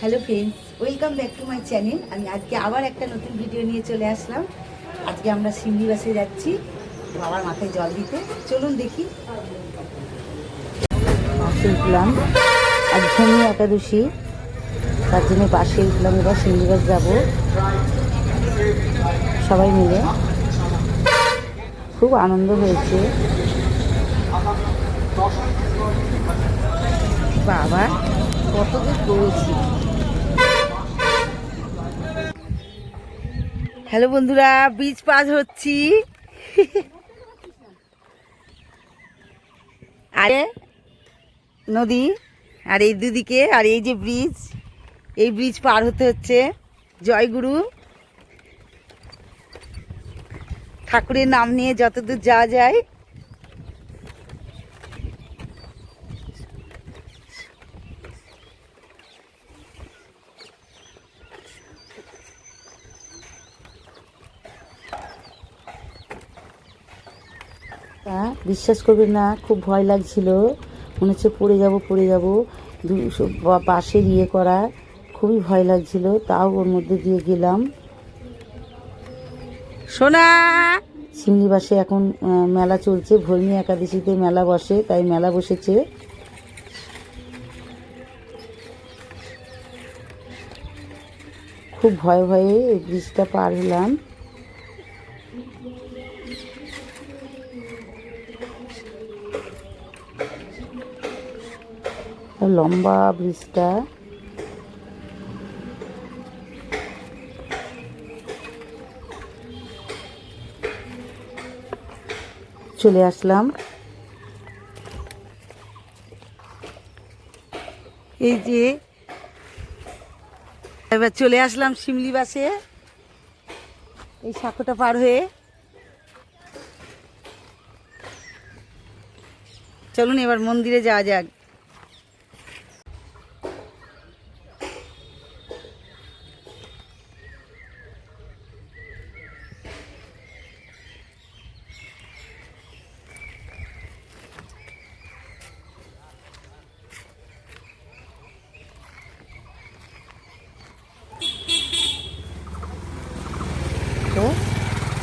Hello friends welcome back to my channel আমি আজকে আবার একটা নতুন ভিডিও নিয়ে চলে আসলাম। আজকে আমরা সিমলি বাসে যাচ্ছি। বাবার মাথায় জল দিতে। চলুন দেখি। বাসে উঠলাম আজ একাদশী। তার জন্য বাসে উঠলাম এবার সিমলি বাস যাব। সবাই মিলে। খুব আনন্দ হয়েছে। বাবা, কত দূর করেছি হ্যালো বন্ধুরা, বীজ পাস হচ্ছি। আরে নদী, আর এই দুদিকে, আর এই যে ব্রিজ, এই ব্রিজ পার হতে হচ্ছে। জয়গুরু ঠাকুরের নাম নিয়ে যতদূর যাওয়া যায় তা বিশ্বাস করবে না খুব ভয় লাগছিল। মনে হচ্ছে পড়ে যাব পড়ে যাব। সব- ইয়ে করা খুবই ভয় লাগছিল। তাও ওর মধ্যে দিয়ে গেলাম। সোনা! সিমলি বাসে এখন মেলা চলছে। ভৈমী একাদশীতে মেলা বসে তাই মেলা বসেছে। খুব ভয়ে ভয়ে এই ব্রিজটা পার হলাম। লম্বা ব্রিজটা। চলে আসলাম। এই যে এবার চলে আসলাম শিমলি বাসে। এই সাঁকোটা পার হয়ে। চলুন এবার মন্দিরে যাওয়া যাক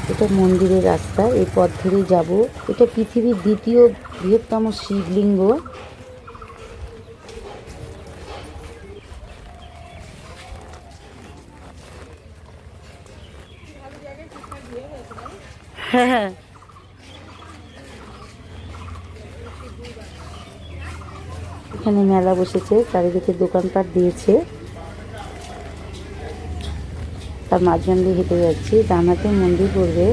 তো এটা মন্দিরের রাস্তা এই পথ ধরেই যাব। এটা পৃথিবীর দ্বিতীয় বৃহত্তম শিবলিঙ্গ। হ্যাঁ হ্যাঁ। এখানে মেলা বসেছে চারিদিকে দোকানপাট দিয়েছে। তার মাঝখান দিয়ে হেঁটে যাচ্ছি। ডান হাতে মন্দির পড়বে।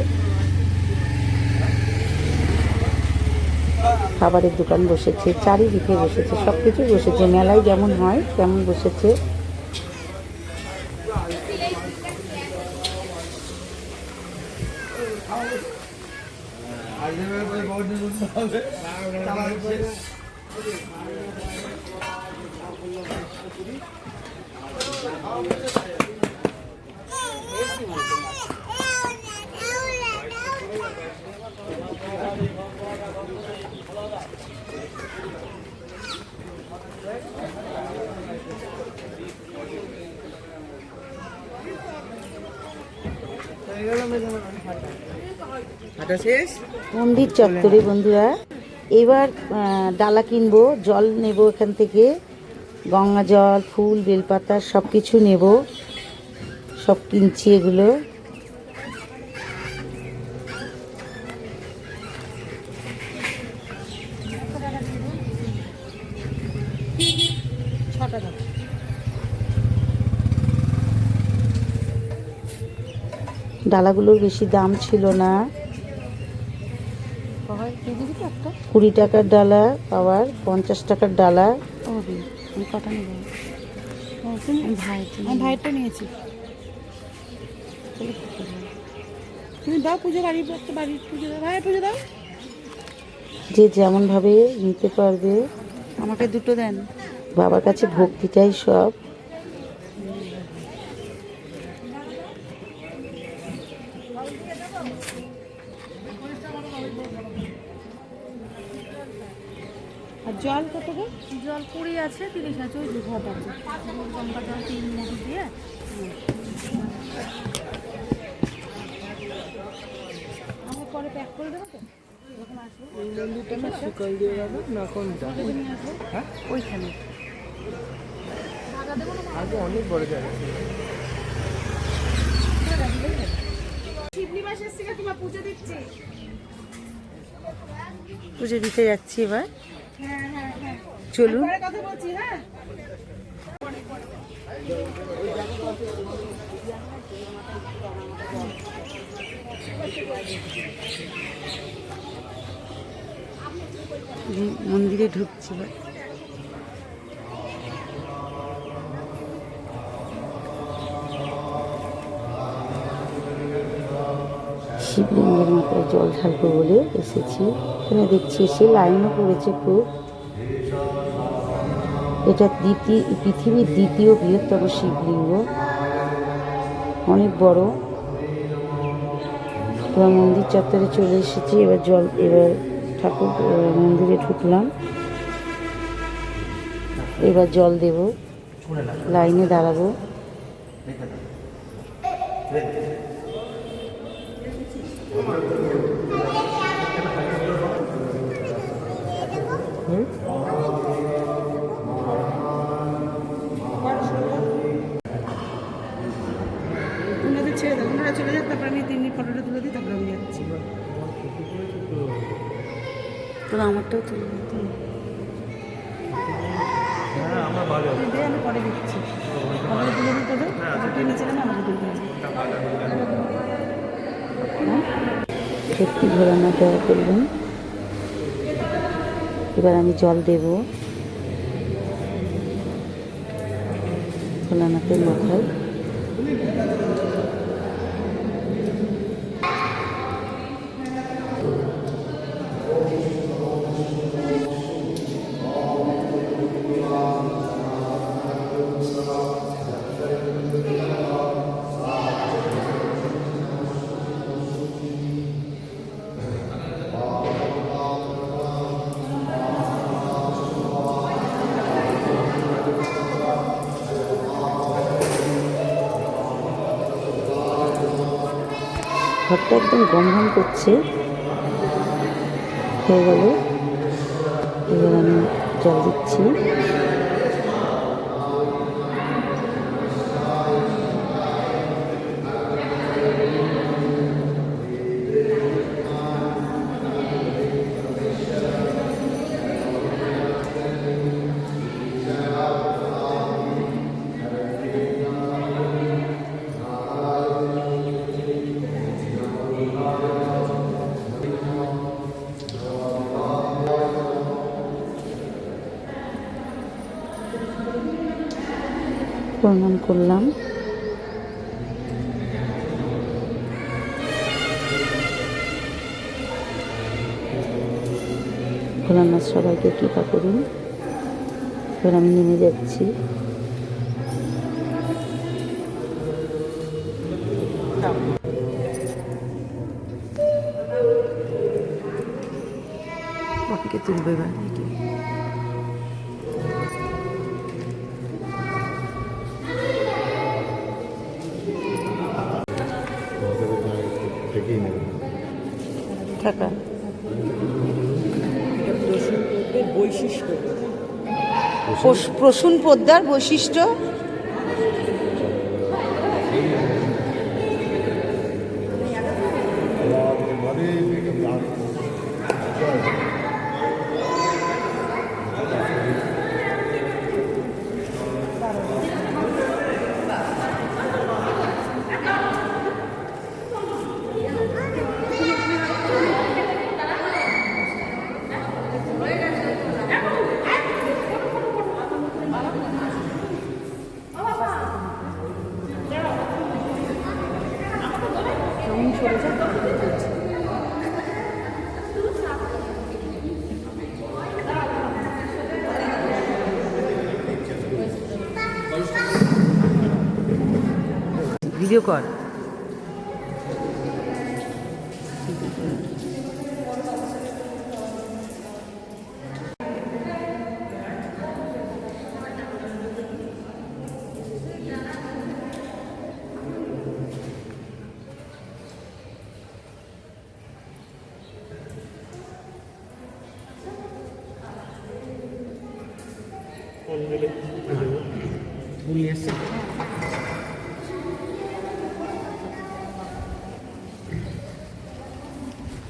খাবারের দোকান বসেছে, চারিদিকে বসেছে সব কিছু বসেছে। মেলায় যেমন হয়, তেমন বসেছে। মন্দির চত্বরে বন্ধুরা, এবার ডালা কিনবো, জল নেব এখান থেকে, গঙ্গা জল, ফুল, বেলপাতা সব কিছু নেব। সব কিনছি এগুলো। ডালাগুলোর বেশি দাম ছিল না। কুড়ি টাকার ডালা আবার পঞ্চাশ টাকার ডালা। ভাই ভাইটা নিয়েছি। তুমি দাও পুজো বাড়ি একটা বাড়ির পুজো দাও। ভাই পুজো দাও। যে যেমন ভাবে নিতে পারবে আমাকে দুটো দেন। বাবার কাছে ভক্তিটাই সব। আর জল কত গো? জল কুড়ি আছে তিরিশ আছে ওই ঘট আছে গঙ্গা জল তিন মুঠি দিয়ে আমার পরে প্যাক করে দেবো তো? যখন আসব। সকাল দিয়ে যাবে না যাবে হ্যাঁ ওইখানে আগে অনেক বড় জায়গা পুজো দিতে যাচ্ছি এবার। চলুন। কথা বলছি হ্যাঁ? যে মন্দিরে ঢুকছি শিবলিঙ্গের মাথায় জল ঢালবো বলে এসেছি। এখানে দেখছি এসে লাইনও পড়েছে খুব। এটা দ্বিতীয়, পৃথিবীর দ্বিতীয় বৃহত্তম শিবলিঙ্গ। অনেক বড়। এবার মন্দির চত্বরে চলে এসেছি। এবার জল, এবার ঠাকুর মন্দিরে ঢুকলাম। এবার জল দেব। লাইনে দাঁড়াবো। ওনাদের তারপর আমি তিন দিন ফটোটা তুলে দিই তারপর আমি যাচ্ছি। তোরা আমারটাও তুলে হ্যাঁ আমার ভালো তুই আমি পরে দিচ্ছি ফটোটা তুলে দিই তুই নিচে নেমে আমাকে তুলতে হ্যাঁ? সত্যি ভোলানাথ দয়া করবেন। এবার আমি জল দেব। ভোলানাথের মাথায় ঘরটা একদম গম গম করছে। হয়ে গেল। এবার আমি জল দিচ্ছি। প্রণাম করলাম। ভোলানাথ সবাইকে কৃপা করুন। এবার আমি নেমে যাচ্ছি। তুলবে এবার টাকা বৈশিষ্ট্য প্রসূন পোদ্দার বৈশিষ্ট্য? ভিডিও কর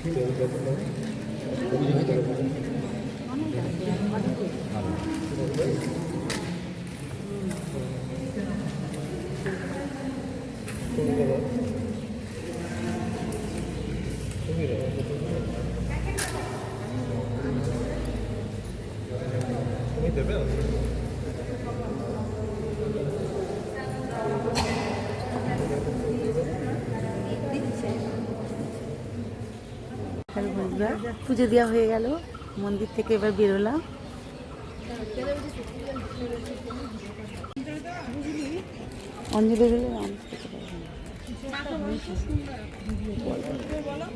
হ্যালো বন্ধুরা পুজো দেওয়া হয়ে গেল। মন্দির থেকে এবার বেরোলাম। অঞ্জলি আমি খেতে পারব না।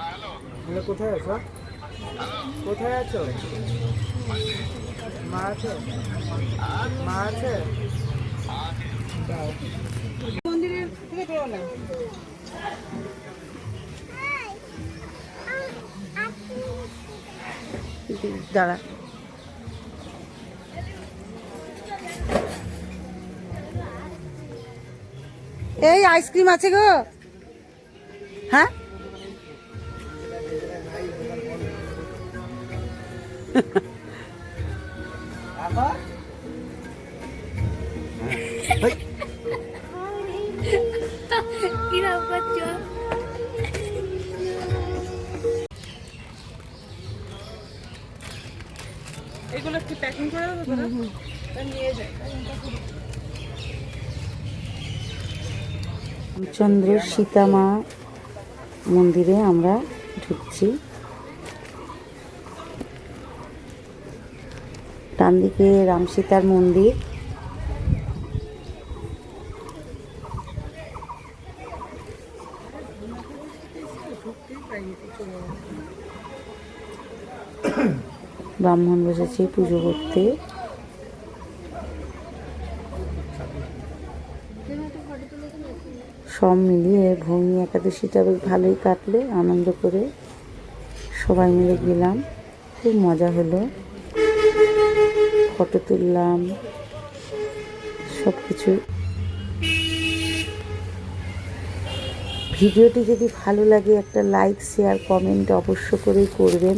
হ্যালো কোথায় আছো? কোথায় আছো? মা আছে? মা আছে? দাঁড়া। এই আইসক্রিম আছে গো। এগুলো কি প্যাকিং করে দেবো তোরা? নিয়ে যাই। রামচন্দ্র সীতামা মন্দিরে আমরা ঢুকছি। ডান দিকে রাম সীতার মন্দির। ব্রাহ্মণ বসেছে পুজো করতে। সব মিলিয়ে ভূমি একাদশীটা বেশ ভালোই কাটলে, আনন্দ করে সবাই মিলে গেলাম। খুব মজা হলো। ফটো তুললাম সব কিছু ভিডিওটি যদি ভালো লাগে একটা লাইক শেয়ার কমেন্ট অবশ্য করেই করবেন।